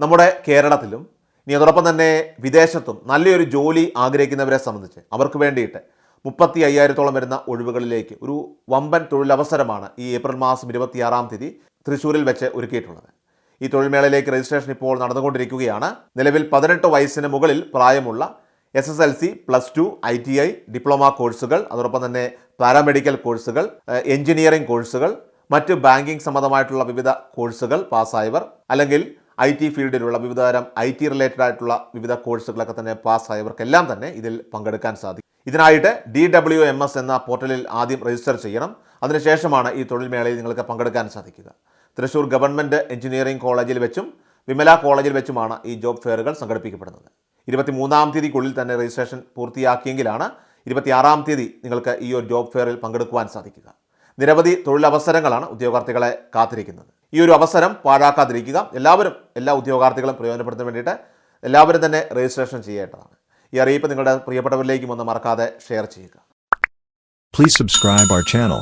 നമ്മുടെ കേരളത്തിലും ഇനി അതോടൊപ്പം തന്നെ വിദേശത്തും നല്ലൊരു ജോലി ആഗ്രഹിക്കുന്നവരെ സംബന്ധിച്ച് അവർക്ക് വേണ്ടിയിട്ട് മുപ്പത്തി അയ്യായിരത്തോളം വരുന്ന ഒഴിവുകളിലേക്ക് ഒരു വമ്പൻ തൊഴിലവസരമാണ് ഈ ഏപ്രിൽ മാസം ഇരുപത്തിയാറാം തീയതി തൃശ്ശൂരിൽ വെച്ച് ഒരുക്കിയിട്ടുള്ളത്. ഈ തൊഴിൽമേളയിലേക്ക് രജിസ്ട്രേഷൻ ഇപ്പോൾ നടന്നുകൊണ്ടിരിക്കുകയാണ്. നിലവിൽ പതിനെട്ട് വയസ്സിന് മുകളിൽ പ്രായമുള്ള S S L C plus two I T I diploma കോഴ്സുകൾ അതോടൊപ്പം തന്നെ പാരാമെഡിക്കൽ കോഴ്സുകൾ എഞ്ചിനീയറിംഗ് കോഴ്സുകൾ മറ്റ് ബാങ്കിംഗ് സംബന്ധമായിട്ടുള്ള വിവിധ കോഴ്സുകൾ പാസ്സായവർ അല്ലെങ്കിൽ ഐ ടി ഫീൽഡിലുള്ള വിവിധ തരം ഐ ടി റിലേറ്റഡ് ആയിട്ടുള്ള വിവിധ കോഴ്സുകളൊക്കെ തന്നെ പാസ്സായവർക്കെല്ലാം തന്നെ ഇതിൽ പങ്കെടുക്കാൻ സാധിക്കും. ഇതിനായിട്ട് ഡി ഡബ്ല്യു എം എസ് എന്ന പോർട്ടലിൽ ആദ്യം രജിസ്റ്റർ ചെയ്യണം. അതിനുശേഷമാണ് ഈ തൊഴിൽ മേളയിൽ നിങ്ങൾക്ക് പങ്കെടുക്കാൻ സാധിക്കുക. തൃശ്ശൂർ ഗവൺമെന്റ് എഞ്ചിനീയറിംഗ് കോളേജിൽ വെച്ചും വിമല കോളേജിൽ വെച്ചുമാണ് ഈ ജോബ് ഫെയറുകൾ സംഘടിപ്പിക്കപ്പെടുന്നത്. ഇരുപത്തി മൂന്നാം തീയതിക്കുള്ളിൽ തന്നെ രജിസ്ട്രേഷൻ പൂർത്തിയാക്കിയെങ്കിലാണ് ഇരുപത്തിയാറാം തീയതി നിങ്ങൾക്ക് ഈ ഒരു ജോബ് ഫെയറിൽ പങ്കെടുക്കുവാൻ സാധിക്കുക. നിരവധി തൊഴിലവസരങ്ങളാണ് ഉദ്യോഗാർത്ഥികളെ കാത്തിരിക്കുന്നത് ഈ ഒരു അവസരം പാഴാക്കാതിരിക്കുക എല്ലാവരും എല്ലാ ഉദ്യോഗാർത്ഥികളും പ്രയോജനപ്പെടുത്താൻ വേണ്ടിയിട്ട് എല്ലാവരും തന്നെ രജിസ്ട്രേഷൻ ചെയ്യേണ്ടതാണ് ഈ അറിയിപ്പ് നിങ്ങളുടെ പ്രിയപ്പെട്ടവരിലേക്കും ഒന്ന് മറക്കാതെ ഷെയർ ചെയ്യുക Please subscribe our channel.